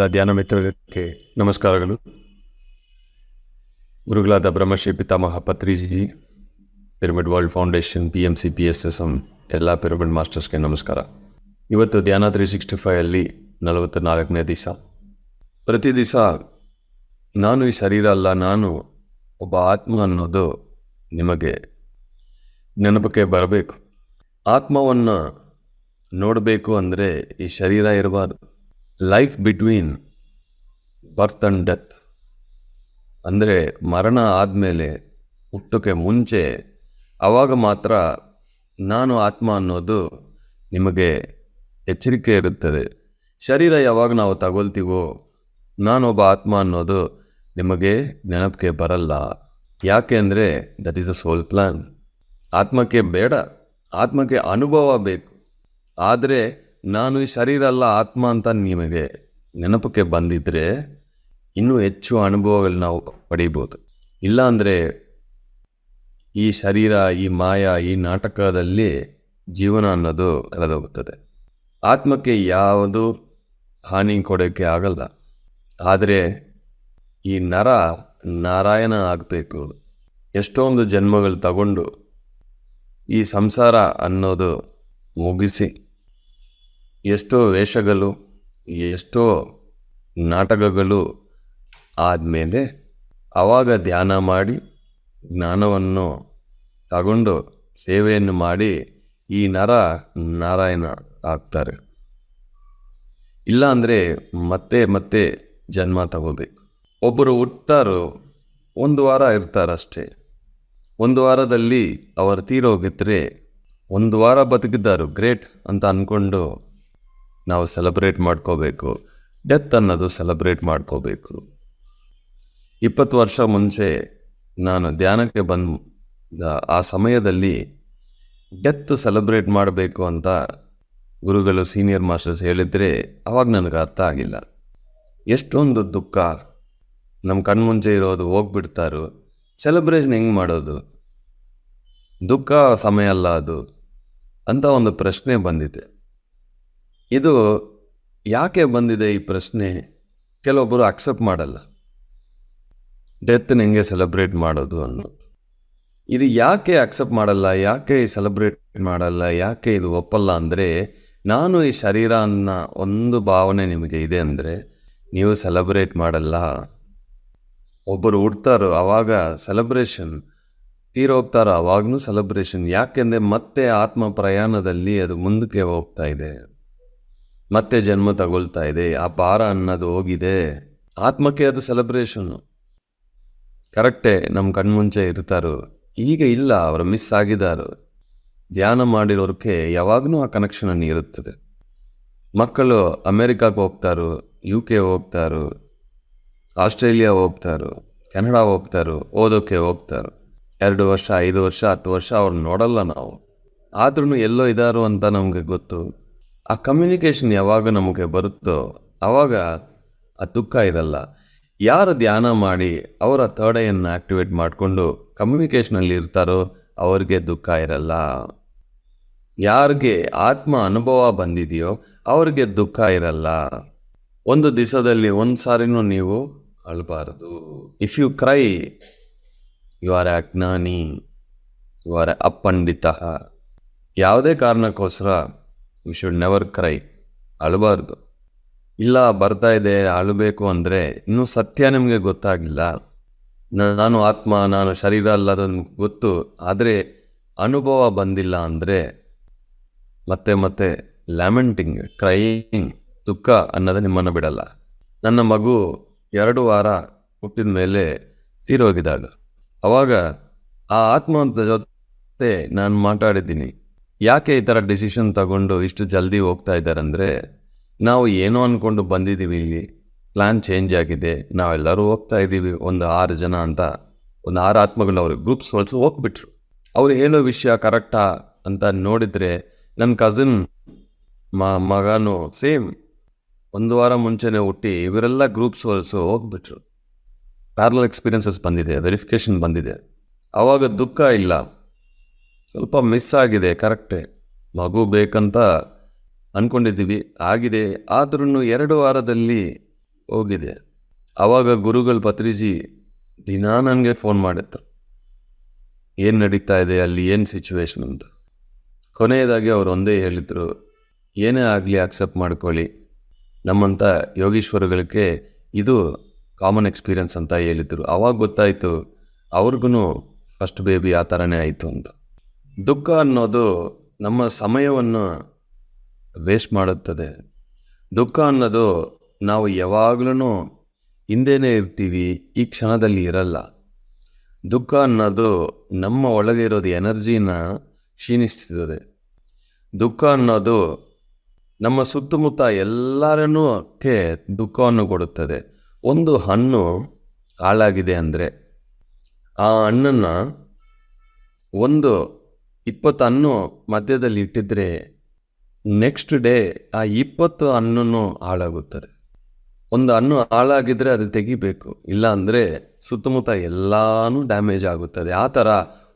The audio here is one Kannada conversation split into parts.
ಎಲ್ಲ ಧ್ಯಾನ ಮಿತ್ರಕ್ಕೆ ನಮಸ್ಕಾರಗಳು. ಗುರುಗಳಾದ Brahmashri Pitamaha Patriji pyramid world foundation P M C P S S M ಎಲ್ಲ ಪಿರಮಿಡ್ ಮಾಸ್ಟರ್ಸ್ಗೆ ನಮಸ್ಕಾರ. ಇವತ್ತು ಧ್ಯಾನ ತ್ರೀ ಸಿಕ್ಸ್ಟಿ ಫೈವಲ್ಲಿ ನಲವತ್ತ ನಾಲ್ಕನೇ ದಿವಸ. ಪ್ರತಿ ದಿವಸ ನಾನು ಈ ಶರೀರ ಅಲ್ಲ, ನಾನು ಒಬ್ಬ ಆತ್ಮ ಅನ್ನೋದು ನಿಮಗೆ ನೆನಪಕ್ಕೆ ಬರಬೇಕು. ಆತ್ಮವನ್ನು ನೋಡಬೇಕು ಅಂದರೆ ಈ ಶರೀರ ಇರಬಾರ್ದು. Life between birth and death ಅಂದರೆ ಮರಣ ಆದಮೇಲೆ ಹುಟ್ಟೋಕ್ಕೆ ಮುಂಚೆ ಆವಾಗ ಮಾತ್ರ ನಾನು ಆತ್ಮ ಅನ್ನೋದು ನಿಮಗೆ ಎಚ್ಚರಿಕೆ ಇರುತ್ತದೆ. ಶರೀರ ಯಾವಾಗ ನಾವು ತಗೊಳ್ತೀವೋ ನಾನೊಬ್ಬ ಆತ್ಮ ಅನ್ನೋದು ನಿಮಗೆ ನೆನಪಿಗೆ ಬರಲ್ಲ. ಯಾಕೆ ಅಂದರೆ that is a soul plan ಆತ್ಮಕ್ಕೆ ಬೇಡ. ಆತ್ಮಕ್ಕೆ ಅನುಭವ ಬೇಕು. ಆದರೆ ನಾನು ಈ ಶರೀರ ಅಲ್ಲ ಆತ್ಮ ಅಂತ ನಿಮಗೆ ನೆನಪಕ್ಕೆ ಬಂದಿದ್ದರೆ ಇನ್ನೂ ಹೆಚ್ಚು ಅನುಭವಗಳು ನಾವು ಪಡೀಬೋದು. ಇಲ್ಲಾಂದರೆ ಈ ಶರೀರ, ಈ ಮಾಯ, ಈ ನಾಟಕದಲ್ಲಿ ಜೀವನ ಅನ್ನೋದು ಕಳೆದೋಗುತ್ತದೆ. ಆತ್ಮಕ್ಕೆ ಯಾವುದು ಹಾನಿ ಕೊಡೋಕ್ಕೆ ಆಗಲ್ಲ. ಆದರೆ ಈ ನರ ನಾರಾಯಣ ಆಗಬೇಕು. ಎಷ್ಟೊಂದು ಜನ್ಮಗಳು ತಗೊಂಡು ಈ ಸಂಸಾರ ಅನ್ನೋದು ಮುಗಿಸಿ ಎಷ್ಟೋ ವೇಷಗಳು, ಎಷ್ಟೋ ನಾಟಕಗಳು ಆದಮೇಲೆ ಆವಾಗ ಧ್ಯಾನ ಮಾಡಿ ಜ್ಞಾನವನ್ನು ತಗೊಂಡು ಸೇವೆಯನ್ನು ಮಾಡಿ ಈ ನರ ನಾರಾಯಣ ಆಗ್ತಾರೆ. ಇಲ್ಲ ಅಂದರೆ ಮತ್ತೆ ಮತ್ತೆ ಜನ್ಮ ತಗೋಬೇಕು. ಒಬ್ಬರು ಹುಟ್ತಾರೋ ಒಂದು ವಾರ ಇರ್ತಾರಷ್ಟೇ. ಒಂದು ವಾರದಲ್ಲಿ ಅವರು ತೀರೋಗಿದ್ರೆ ಒಂದು ವಾರ ಬದುಕಿದ್ದಾರು, ಗ್ರೇಟ್ ಅಂತ ಅಂದ್ಕೊಂಡು ನಾವು ಸೆಲೆಬ್ರೇಟ್ ಮಾಡ್ಕೋಬೇಕು. ಡೆತ್ ಅನ್ನೋದು ಸೆಲೆಬ್ರೇಟ್ ಮಾಡ್ಕೋಬೇಕು. ಇಪ್ಪತ್ತು ವರ್ಷ ಮುಂಚೆ ನಾನು ಧ್ಯಾನಕ್ಕೆ ಬಂದ, ಆ ಸಮಯದಲ್ಲಿ ಡೆತ್ ಸೆಲೆಬ್ರೇಟ್ ಮಾಡಬೇಕು ಅಂತ ಗುರುಗಳು ಸೀನಿಯರ್ ಮಾಸ್ಟರ್ಸ್ ಹೇಳಿದರೆ ಅವಾಗ ನನಗೆ ಅರ್ಥ ಆಗಿಲ್ಲ. ಎಷ್ಟೊಂದು ದುಃಖ ನಮ್ಮ ಕಣ್ಮುಂಚೆ ಇರೋದು, ಹೋಗ್ಬಿಡ್ತಾರೋ ಸೆಲೆಬ್ರೇಷನ್ ಹೆಂಗೆ ಮಾಡೋದು? ದುಃಖ ಸಮಯ ಅಲ್ಲ ಅದು ಅಂತ ಒಂದು ಪ್ರಶ್ನೆ ಬಂದಿದೆ. ಇದು ಯಾಕೆ ಬಂದಿದೆ ಈ ಪ್ರಶ್ನೆ ಕೆಲವೊಬ್ಬರು ಅಕ್ಸೆಪ್ಟ್ ಮಾಡಲ್ಲ. ಡೆತ್ನ ಹೆಂಗೆ ಸೆಲೆಬ್ರೇಟ್ ಮಾಡೋದು ಅನ್ನೋದು. ಇದು ಯಾಕೆ ಅಕ್ಸೆಪ್ಟ್ ಮಾಡಲ್ಲ, ಯಾಕೆ ಸೆಲೆಬ್ರೇಟ್ ಮಾಡಲ್ಲ, ಯಾಕೆ ಇದು ಒಪ್ಪಲ್ಲ ಅಂದರೆ ನಾನು ಈ ಶರೀರ ಅನ್ನೋ ಒಂದು ಭಾವನೆ ನಿಮಗೆ ಇದೆ ಅಂದರೆ ನೀವು ಸೆಲೆಬ್ರೇಟ್ ಮಾಡಲ್ಲ. ಒಬ್ಬರು ಹುಡ್ತಾರೋ ಆವಾಗ ಸೆಲೆಬ್ರೇಷನ್ ತೀರೋಗ್ತಾರೋ ಅವಾಗೂ ಸೆಲೆಬ್ರೇಷನ್ ಯಾಕೆಂದರೆ ಮತ್ತೆ ಆತ್ಮ ಪ್ರಯಾಣದಲ್ಲಿ ಅದು ಮುಂದಕ್ಕೆ ಹೋಗ್ತಾ ಇದೆ. ಮತ್ತೆ ಜನ್ಮ ತಗೊಳ್ತಾ ಇದೆ, ಆ ಭಾರ ಅನ್ನೋದು ಹೋಗಿದೆ. ಆತ್ಮಕ್ಕೆ ಅದು ಸೆಲೆಬ್ರೇಷನ್ನು ಕರೆಕ್ಟೇ ನಮ್ಮ ಕಣ್ಮುಂಚೆ ಇರ್ತಾರೋ. ಈಗ ಇಲ್ಲ, ಅವರು ಮಿಸ್ ಆಗಿದ್ದಾರು ಧ್ಯಾನ ಮಾಡಿರೋರಿಗೆ ಯಾವಾಗಲೂ ಆ ಕನೆಕ್ಷನ್ ಇರುತ್ತದೆ. ಮಕ್ಕಳು ಅಮೇರಿಕಾಗೆ ಹೋಗ್ತಾರೋ ಯು ಕೆ ಹೋಗ್ತಾರೋ, ಆಸ್ಟ್ರೇಲಿಯಾ ಹೋಗ್ತಾರೋ ಕೆನಡಾ ಹೋಗ್ತಾರು ಓದೋಕ್ಕೆ ಹೋಗ್ತಾರು. ಎರಡು ವರ್ಷ, ಐದು ವರ್ಷ, ಹತ್ತು ವರ್ಷ ಅವ್ರನ್ನ ನೋಡಲ್ಲ ನಾವು. ಆದ್ರೂ ಎಲ್ಲೋ ಇದ್ದಾರೋ ಅಂತ ನಮಗೆ ಗೊತ್ತು. ಆ ಕಮ್ಯುನಿಕೇಷನ್ ಯಾವಾಗ ನಮಗೆ ಬರುತ್ತೋ ಆವಾಗ ಆ ದುಃಖ ಇರಲ್ಲ ಯಾರು ಧ್ಯಾನ ಮಾಡಿ ಅವರ ತಡೆಯನ್ನು ಆ್ಯಕ್ಟಿವೇಟ್ ಮಾಡಿಕೊಂಡು ಕಮ್ಯುನಿಕೇಷನಲ್ಲಿ ಇರ್ತಾರೋ ಅವ್ರಿಗೆ ದುಃಖ ಇರಲ್ಲ. ಯಾರಿಗೆ ಆತ್ಮ ಅನುಭವ ಬಂದಿದೆಯೋ ಅವ್ರಿಗೆ ದುಃಖ ಇರಲ್ಲ. ಒಂದು ದಿವಸದಲ್ಲಿ ಒಂದು ಸಾರಿನೂ ನೀವು ಅಳಬಾರದು. If you cry you are ಅಜ್ಞಾನಿ you are ಅಪಂಡಿತ. ಯಾವುದೇ ಕಾರಣಕ್ಕೋಸ್ಕರ ಯು ಶುಡ್ ನೆವರ್ ಕ್ರೈ ಅಳಬಾರ್ದು. ಇಲ್ಲ, ಬರ್ತಾ ಇದೆ, ಅಳಬೇಕು ಅಂದರೆ ಇನ್ನೂ ಸತ್ಯ ನಿಮಗೆ ಗೊತ್ತಾಗಿಲ್ಲ. ನಾನು ಆತ್ಮ, ನಾನು ಶರೀರ ಅಲ್ಲದನ್ನು ಗೊತ್ತು, ಆದರೆ ಅನುಭವ ಬಂದಿಲ್ಲ ಅಂದರೆ ಮತ್ತೆ ಮತ್ತೆ ಲ್ಯಾಮೆಂಟಿಂಗ್ ಕ್ರೈಯಿಂಗ್ ದುಃಖ ಅನ್ನೋದು ನಿಮ್ಮನ್ನು ಬಿಡಲ್ಲ. ನನ್ನ ಮಗು ಎರಡು ವಾರ ಹುಟ್ಟಿದ ಮೇಲೆ ತೀರೋಗಿದ್ದಾಳು. ಅವಾಗ ಆ ಆತ್ಮದ ಜೊತೆ ನಾನು ಮಾತಾಡಿದ್ದೀನಿ. ಯಾಕೆ ಈ ಥರ ಡಿಸಿಷನ್ ತಗೊಂಡು ಇಷ್ಟು ಜಲ್ದಿ ಹೋಗ್ತಾ ಇದ್ದಾರೆ ಅಂದರೆ ನಾವು ಏನೋ ಅಂದ್ಕೊಂಡು ಬಂದಿದ್ದೀವಿ ಇಲ್ಲಿ ಪ್ಲ್ಯಾನ್ ಚೇಂಜ್ ಆಗಿದೆ, ನಾವೆಲ್ಲರೂ ಹೋಗ್ತಾ ಇದ್ದೀವಿ, ಒಂದು ಆರು ಜನ ಅಂತ, ಒಂದು ಆರು ಆತ್ಮಗಳು ಅವರು ಗ್ರೂಪ್ಸ್ ಹೊಲ್ಸು ಹೋಗ್ಬಿಟ್ರು. ಅವ್ರು ಏನೋ ವಿಷಯ ಕರೆಕ್ಟಾ ಅಂತ ನೋಡಿದರೆ ನನ್ನ ಕಸಿನ್ ಮ, ಮಗನೂ ಸೇಮ್ ಒಂದು ವಾರ ಮುಂಚೆನೇ ಹುಟ್ಟಿ ಇವರೆಲ್ಲ ಗ್ರೂಪ್ಸ್ ಹೊಲ್ಸು ಹೋಗ್ಬಿಟ್ರು. ಪ್ಯಾರಲ್ ಎಕ್ಸ್ಪೀರಿಯನ್ಸಸ್ ಬಂದಿದೆ ವೆರಿಫಿಕೇಷನ್ ಬಂದಿದೆ. ಆವಾಗ ದುಃಖ ಇಲ್ಲ. ಸ್ವಲ್ಪ ಮಿಸ್ ಆಗಿದೆ ಕರೆಕ್ಟೇ ಮಗು ಬೇಕಂತ ಅಂದ್ಕೊಂಡಿದ್ದೀವಿ ಆಗಿದೆ. ಆದ್ರೂ ಎರಡು ವಾರದಲ್ಲಿ ಹೋಗಿದೆ. ಆವಾಗ ಗುರುಗಳು ಪತ್ರಿಜಿ ದಿನಾ ನನಗೆ ಫೋನ್ ಮಾಡಿದ್ರು. ಏನು ನಡೀತಾ ಇದೆ, ಅಲ್ಲಿ ಏನು ಸಿಚುವೇಶನ್ ಅಂತ. ಕೊನೆಯದಾಗಿ ಅವರು ಒಂದೇ ಹೇಳಿದರು, ಏನೇ ಆಗಲಿ ಅಕ್ಸೆಪ್ಟ್ ಮಾಡ್ಕೊಳ್ಳಿ. ನಮ್ಮಂಥ ಯೋಗೀಶ್ವರಗಳಿಗೆ ಇದು ಕಾಮನ್ ಎಕ್ಸ್ಪೀರಿಯನ್ಸ್ ಅಂತ ಹೇಳಿದರು. ಅವಾಗ ಗೊತ್ತಾಯಿತು ಅವ್ರಿಗೂ ಫಸ್ಟ್ ಬೇಬಿ ಆ ಥರನೇ ಆಯಿತು ಅಂತ. ದುಃಖ ಅನ್ನೋದು ನಮ್ಮ ಸಮಯವನ್ನು ವೇಸ್ಟ್ ಮಾಡುತ್ತದೆ. ದುಃಖ ಅನ್ನೋದು ನಾವು ಯಾವಾಗಲೂ ಹಿಂದೆನೇ ಇರ್ತೀವಿ, ಈ ಕ್ಷಣದಲ್ಲಿ ಇರಲ್ಲ. ದುಃಖ ಅನ್ನೋದು ನಮ್ಮ ಒಳಗೆ ಇರೋದು ಎನರ್ಜಿನ ಕ್ಷೀಣಿಸ್ತಿದೆ. ದುಃಖ ಅನ್ನೋದು ನಮ್ಮ ಸುತ್ತಮುತ್ತ ಎಲ್ಲರನ್ನೂ ದುಃಖವನ್ನು ಕೊಡುತ್ತದೆ. ಒಂದು ಹಣ್ಣು ಹಾಳಾಗಿದೆ ಅಂದರೆ ಆ ಹಣ್ಣನ್ನು ಒಂದು ಇಪ್ಪತ್ತು ಹಣ್ಣು ಮಧ್ಯದಲ್ಲಿ ಇಟ್ಟಿದ್ರೆ ನೆಕ್ಸ್ಟ್ ಡೇ ಆ ಇಪ್ಪತ್ತು ಹಣ್ಣು ಹಾಳಾಗುತ್ತದೆ. ಒಂದು ಹಣ್ಣು ಹಾಳಾಗಿದ್ರೆ ಅದು ತೆಗಿಬೇಕು. ಇಲ್ಲ ಅಂದರೆ ಸುತ್ತಮುತ್ತ ಎಲ್ಲನೂ ಡ್ಯಾಮೇಜ್ ಆಗುತ್ತದೆ. ಆ ಥರ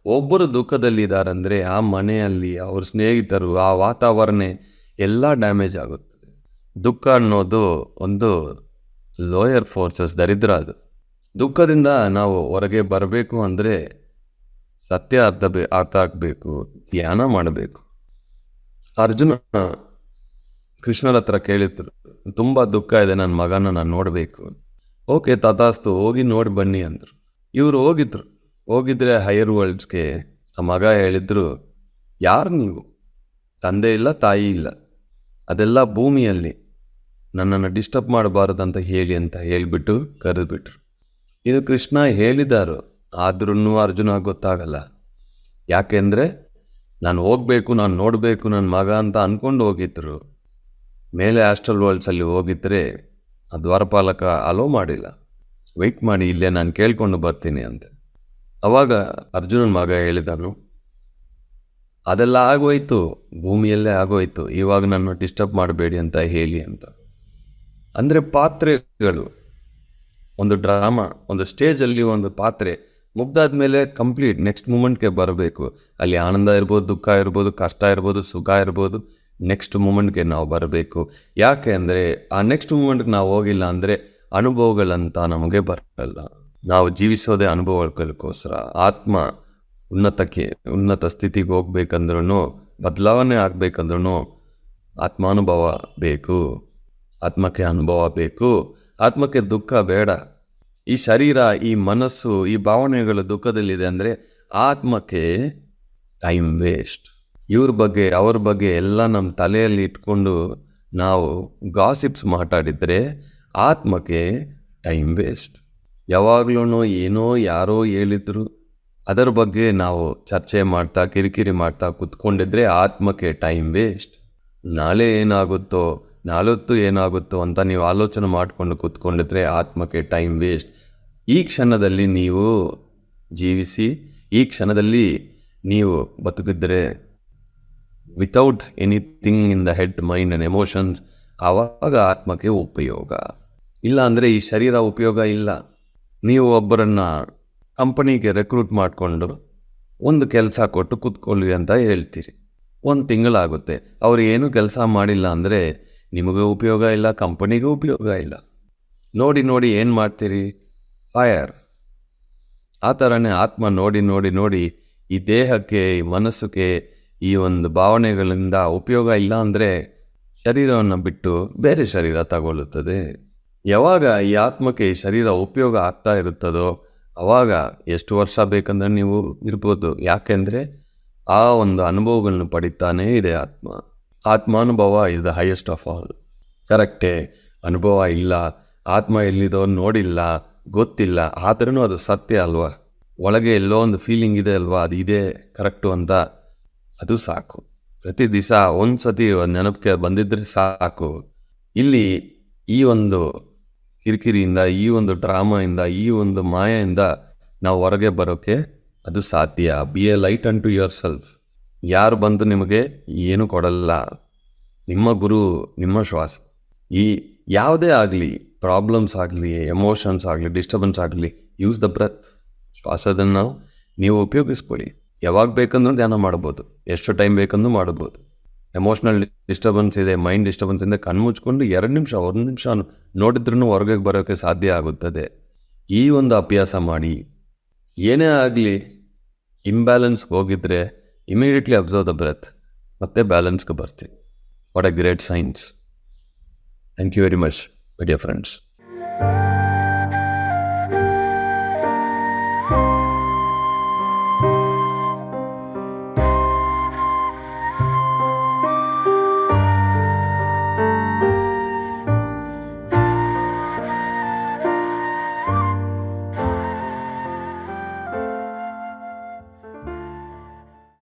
ಒಬ್ಬರು ದುಃಖದಲ್ಲಿದ್ದಾರಂದರೆ ಆ ಮನೆಯಲ್ಲಿ ಅವ್ರ ಸ್ನೇಹಿತರು, ಆ ವಾತಾವರಣ ಎಲ್ಲ ಡ್ಯಾಮೇಜ್ ಆಗುತ್ತದೆ. ದುಃಖ ಅನ್ನೋದು ಒಂದು ಲೋಯರ್ ಫೋರ್ಸಸ್ ದರಿದ್ರ ಅದು. ದುಃಖದಿಂದ ನಾವು ಹೊರಗೆ ಬರಬೇಕು ಅಂದರೆ ಸತ್ಯ ಅರ್ಥ ಬೇ ಅರ್ಥ ಆಗಬೇಕು, ಧ್ಯಾನ ಮಾಡಬೇಕು. ಅರ್ಜುನ ಕೃಷ್ಣರ ಹತ್ರ ಕೇಳಿದ್ರು, ತುಂಬ ದುಃಖ ಇದೆ ನನ್ನ ಮಗನ ನಾನು ನೋಡಬೇಕು. ಓಕೆ ತಥಾಸ್ತು ಹೋಗಿ ನೋಡಿ ಬನ್ನಿ, ಅಂದರು. ಇವರು ಹೋಗಿದ್ರು. ಹೋಗಿದ್ರೆ ಹೈಯರ್ ವರ್ಲ್ಡ್ಸ್ಗೆ ಆ ಮಗ ಹೇಳಿದ್ರು, ಯಾರು ನೀವು? ತಂದೆ ಇಲ್ಲ, ತಾಯಿ ಇಲ್ಲ. ಅದೆಲ್ಲ ಭೂಮಿಯಲ್ಲಿ. ನನ್ನನ್ನು ಡಿಸ್ಟರ್ಬ್ ಮಾಡಬಾರ್ದಂತ ಹೇಳಿ ಅಂತ ಹೇಳಿಬಿಟ್ಟು ಕರೆದುಬಿಟ್ರು. ಇದು ಕೃಷ್ಣ ಹೇಳಿದಾರು. ಆದ್ರೂ ಅರ್ಜುನ ಗೊತ್ತಾಗಲ್ಲ. ಯಾಕೆಂದರೆ ನಾನು ಹೋಗಬೇಕು, ನಾನು ನೋಡಬೇಕು ನನ್ನ ಮಗ ಅಂತ ಅಂದ್ಕೊಂಡು ಹೋಗಿದ್ರು. ಮೇಲೆ ಆಸ್ಟ್ರಲ್ ವರ್ಲ್ಡ್ಸಲ್ಲಿ ಹೋಗಿದ್ರೆ ಆ ದ್ವಾರಪಾಲಕ ಅಲೋ ಮಾಡಿಲ್ಲ. ವೆಯ್ಟ್ ಮಾಡಿ, ಇಲ್ಲೇ ನಾನು ಕೇಳ್ಕೊಂಡು ಬರ್ತೀನಿ ಅಂತ. ಅವಾಗ ಅರ್ಜುನನ ಮಗ ಹೇಳಿದನು, ಅದೆಲ್ಲ ಆಗೋಯ್ತು, ಭೂಮಿಯಲ್ಲೇ ಆಗೋಯ್ತು, ಇವಾಗ ನನ್ನ ಡಿಸ್ಟರ್ಬ್ ಮಾಡಬೇಡಿ ಅಂತ ಹೇಳಿ ಅಂತ. ಅಂದರೆ ಪಾತ್ರೆಗಳು, ಒಂದು ಡ್ರಾಮಾ ಒಂದು ಸ್ಟೇಜಲ್ಲಿ ಒಂದು ಪಾತ್ರೆ ಮುಗ್ದಾದ ಮೇಲೆ ಕಂಪ್ಲೀಟ್ ನೆಕ್ಸ್ಟ್ ಮೂಮೆಂಟ್ಗೆ ಬರಬೇಕು. ಅಲ್ಲಿ ಆನಂದ ಇರ್ಬೋದು, ದುಃಖ ಇರ್ಬೋದು, ಕಷ್ಟ ಇರ್ಬೋದು, ಸುಖ ಇರ್ಬೋದು ನೆಕ್ಸ್ಟ್ ಮೂಮೆಂಟ್ಗೆ ನಾವು ಬರಬೇಕು. ಯಾಕೆ ಅಂದರೆ, ಆ ನೆಕ್ಸ್ಟ್ ಮೂಮೆಂಟ್ಗೆ ನಾವು ಹೋಗಿಲ್ಲ ಅಂದರೆ ಅನುಭವಗಳಂತ ನಮಗೆ ಬರಲ್ಲ. ನಾವು ಜೀವಿಸೋದೇ ಅನುಭವಗಳಿಗೋಸ್ಕರ ಆತ್ಮ ಉನ್ನತಕ್ಕೆ, ಉನ್ನತ ಸ್ಥಿತಿಗೆ ಹೋಗ್ಬೇಕಂದ್ರೂ ಬದಲಾವಣೆ ಆಗಬೇಕಂದ್ರೂ ಆತ್ಮಾನುಭವ ಬೇಕು. ಆತ್ಮಕ್ಕೆ ಅನುಭವ ಬೇಕು. ಆತ್ಮಕ್ಕೆ ದುಃಖ ಬೇಡ. ಈ ಶರೀರ, ಈ ಮನಸ್ಸು, ಈ ಭಾವನೆಗಳು ದುಃಖದಲ್ಲಿದೆ ಅಂದರೆ ಆತ್ಮಕ್ಕೆ ಟೈಮ್ ವೇಸ್ಟ್ ಇವ್ರ ಬಗ್ಗೆ, ಅವ್ರ ಬಗ್ಗೆ ಎಲ್ಲ ನಮ್ಮ ತಲೆಯಲ್ಲಿ ಇಟ್ಕೊಂಡು ನಾವು ಗಾಸಿಪ್ಸ್ ಮಾತಾಡಿದರೆ ಆತ್ಮಕ್ಕೆ ಟೈಮ್ ವೇಸ್ಟ್ ಯಾವಾಗಲೂ ಏನೋ ಯಾರೋ ಹೇಳಿದ್ರು, ಅದರ ಬಗ್ಗೆ ನಾವು ಚರ್ಚೆ ಮಾಡ್ತಾ, ಕಿರಿಕಿರಿ ಮಾಡ್ತಾ ಕೂತ್ಕೊಂಡಿದ್ರೆ ಆತ್ಮಕ್ಕೆ ಟೈಮ್ ವೇಸ್ಟ್ ನಾಳೆ ಏನಾಗುತ್ತೋ ನಾಳೊತ್ತು ಏನಾಗುತ್ತೋ ಅಂತ ನೀವು ಆಲೋಚನೆ ಮಾಡಿಕೊಂಡು ಕೂತ್ಕೊಂಡಿದ್ರೆ ಆತ್ಮಕ್ಕೆ ಟೈಮ್ ವೇಸ್ಟ್ ಈ ಕ್ಷಣದಲ್ಲಿ ನೀವು ಜೀವಿಸಿ, ಈ ಕ್ಷಣದಲ್ಲಿ ನೀವು ಬದುಕಿದ್ರೆ without anything in the head mind and emotions ಆವಾಗ ಆತ್ಮಕ್ಕೆ ಉಪಯೋಗ. ಇಲ್ಲ ಅಂದರೆ ಈ ಶರೀರ ಉಪಯೋಗ ಇಲ್ಲ. ನೀವು ಒಬ್ಬರನ್ನು ಕಂಪನಿಗೆ ರೆಕ್ರೂಟ್ ಮಾಡಿಕೊಂಡು ಒಂದು ಕೆಲಸ ಕೊಟ್ಟು ಕೂತ್ಕೊಳ್ಳಿ ಅಂತ ಹೇಳ್ತೀರಿ. ಒಂದು ತಿಂಗಳಾಗುತ್ತೆ. ಅವರು ಏನೂ ಕೆಲಸ ಮಾಡಿಲ್ಲ ಅಂದರೆ ನಿಮಗೂ ಉಪಯೋಗ ಇಲ್ಲ, ಕಂಪನಿಗೂ ಉಪಯೋಗ ಇಲ್ಲ. ನೋಡಿ ನೋಡಿ ಏನು ಮಾಡ್ತೀರಿ? ಫೈರ್ ಆ ಥರನೇ ಆತ್ಮ ನೋಡಿ ನೋಡಿ ನೋಡಿ ಈ ದೇಹಕ್ಕೆ, ಈ ಮನಸ್ಸಿಗೆ ಈ ಒಂದು ಭಾವನೆಗಳಿಂದ ಉಪಯೋಗ ಇಲ್ಲ ಅಂದರೆ ಶರೀರವನ್ನು ಬಿಟ್ಟು ಬೇರೆ ಶರೀರ ತಗೊಳ್ಳುತ್ತದೆ. ಯಾವಾಗ ಈ ಆತ್ಮಕ್ಕೆ ಈ ಶರೀರ ಉಪಯೋಗ ಆಗ್ತಾ ಇರುತ್ತದೋ ಅವಾಗ ಎಷ್ಟು ವರ್ಷ ಬೇಕಂದ್ರೆ ನೀವು ಇರ್ಬೋದು. ಯಾಕೆಂದರೆ ಆ ಒಂದು ಅನುಭವಗಳನ್ನು ಪಡಿತಾನೇ ಇದೆ ಆತ್ಮ. ಆತ್ಮಾನುಭವ is the highest of all ಕರೆಕ್ಟೇ, ಅನುಭವ ಇಲ್ಲ, ಆತ್ಮ ಎಲ್ಲಿದೋ ನೋಡಿಲ್ಲ, ಗೊತ್ತಿಲ್ಲ ಆದ್ರೂ ಅದು ಸತ್ಯ ಅಲ್ವಾ? ಒಳಗೆ ಎಲ್ಲೋ ಒಂದು ಫೀಲಿಂಗ್ ಇದೆ ಅಲ್ವಾ, ಅದು ಇದೆ ಕರೆಕ್ಟು ಅಂತ? ಅದು ಸಾಕು. ಪ್ರತಿ ದಿವಸ ಒಂದು ಸತಿ ನೆನಪಿಗೆ ಬಂದಿದ್ರೆ ಸಾಕು. ಇಲ್ಲಿ ಈ ಒಂದು ಕಿರಿಕಿರಿಯಿಂದ, ಈ ಒಂದು ಡ್ರಾಮಾಯಿಂದ, ಈ ಒಂದು ಮಾಯೆಯಿಂದ ನಾವು ಹೊರಗೆ ಬರೋಕ್ಕೆ ಅದು ಸಾಧ್ಯ. Be a light unto yourself ಯಾರು ಬಂದು ನಿಮಗೆ ಏನು ಕೊಡಲ್ಲ? ನಿಮ್ಮ ಗುರು, ನಿಮ್ಮ ಶ್ವಾಸ. ಈ ಯಾವುದೇ ಆಗಲಿ, ಪ್ರಾಬ್ಲಮ್ಸ್ ಆಗಲಿ, ಎಮೋಷನ್ಸ್ ಆಗಲಿ, ಡಿಸ್ಟರ್ಬೆನ್ಸ್ ಆಗಲಿ ಯೂಸ್ ದ ಬ್ರತ್ ಶ್ವಾಸದನ್ನು ನೀವು ಉಪಯೋಗಿಸ್ಕೊಳ್ಳಿ. ಯಾವಾಗ ಬೇಕಂದ್ರೂ ಧ್ಯಾನ ಮಾಡ್ಬೋದು. ಎಷ್ಟು ಟೈಮ್ ಬೇಕಂದ್ರೂ ಮಾಡ್ಬೋದು. ಎಮೋಷ್ನಲ್ ಡಿಸ್ಟರ್ಬೆನ್ಸ್ ಇದೆ ಮೈಂಡ್ ಡಿಸ್ಟರ್ಬೆನ್ಸ್ ಇದೆ ಕಣ್ಮುಚ್ಕೊಂಡು ಎರಡು ನಿಮಿಷ, ಒಂದು ನಿಮಿಷ ನೋಡಿದ್ರೂ ಹೊರಗೆ ಬರೋಕ್ಕೆ ಸಾಧ್ಯ ಆಗುತ್ತದೆ. ಈ ಒಂದು ಅಭ್ಯಾಸ ಮಾಡಿ. ಏನೇ ಆಗಲಿ ಇಂಬ್ಯಾಲೆನ್ಸ್ ಹೋಗಿದ್ರೆ ಇಮಿಡಿಯೇಟ್ಲಿ ಅಬ್ಸರ್ವ್ ದ ಬ್ರೆತ್ ಮತ್ತೆ ಬ್ಯಾಲೆನ್ಸ್ಗೆ ಬರ್ತೀವಿ what a great science thank you very much my dear friends